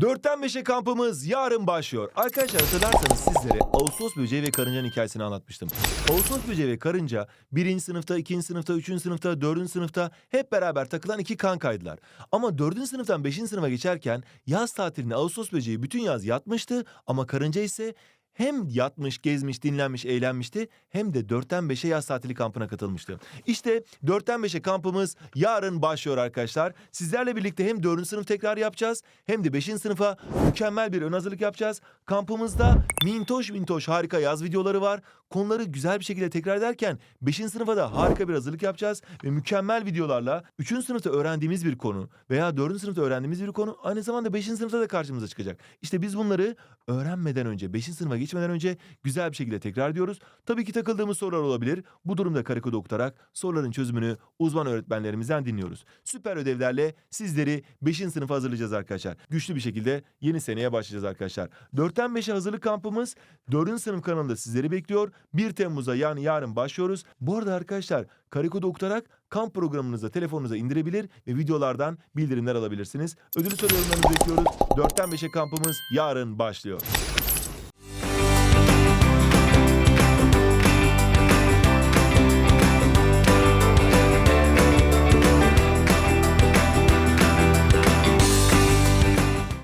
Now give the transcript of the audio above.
4'ten 5'e kampımız yarın başlıyor. Arkadaşlar hatırlarsanız sizlere Ağustos böceği ve karıncanın hikayesini anlatmıştım. Ağustos böceği ve karınca birinci sınıfta, ikinci sınıfta, üçüncü sınıfta, dördüncü sınıfta hep beraber takılan iki kankaydılar. Ama dördüncü sınıftan beşinci sınıfa geçerken yaz tatilinde Ağustos böceği bütün yaz yatmıştı ama karınca ise hem yatmış, gezmiş, dinlenmiş, eğlenmişti hem de 4'ten 5'e yaz tatili kampına katılmıştı. İşte 4'ten 5'e kampımız yarın başlıyor arkadaşlar. Sizlerle birlikte hem 4. sınıf tekrar yapacağız hem de 5. sınıfa mükemmel bir ön hazırlık yapacağız. Kampımızda mintoş mintoş harika yaz videoları var. Konuları güzel bir şekilde tekrar ederken 5. sınıfa da harika bir hazırlık yapacağız ve mükemmel videolarla 3. sınıfta öğrendiğimiz bir konu veya 4. sınıfta öğrendiğimiz bir konu aynı zamanda 5. sınıfta da karşımıza çıkacak. İşte biz bunları öğrenmeden önce 5. sınıfa geçmeden önce güzel bir şekilde tekrar ediyoruz. Tabii ki takıldığımız sorular olabilir. Bu durumda karı kodu okutarak soruların çözümünü uzman öğretmenlerimizden dinliyoruz. Süper ödevlerle sizleri 5. sınıfa hazırlayacağız arkadaşlar. Güçlü bir şekilde yeni seneye başlayacağız arkadaşlar. 4'ten 5'e hazırlık kampımız 4. sınıf kanalında sizleri bekliyor. 1 Temmuz'a yani yarın başlıyoruz. Bu arada arkadaşlar karı kodu okutarak kamp programınıza telefonunuza indirebilir ve videolardan bildirimler alabilirsiniz. Ödülü soru yorumlarınızı bekliyoruz. 4'ten 5'e kampımız yarın başlıyor.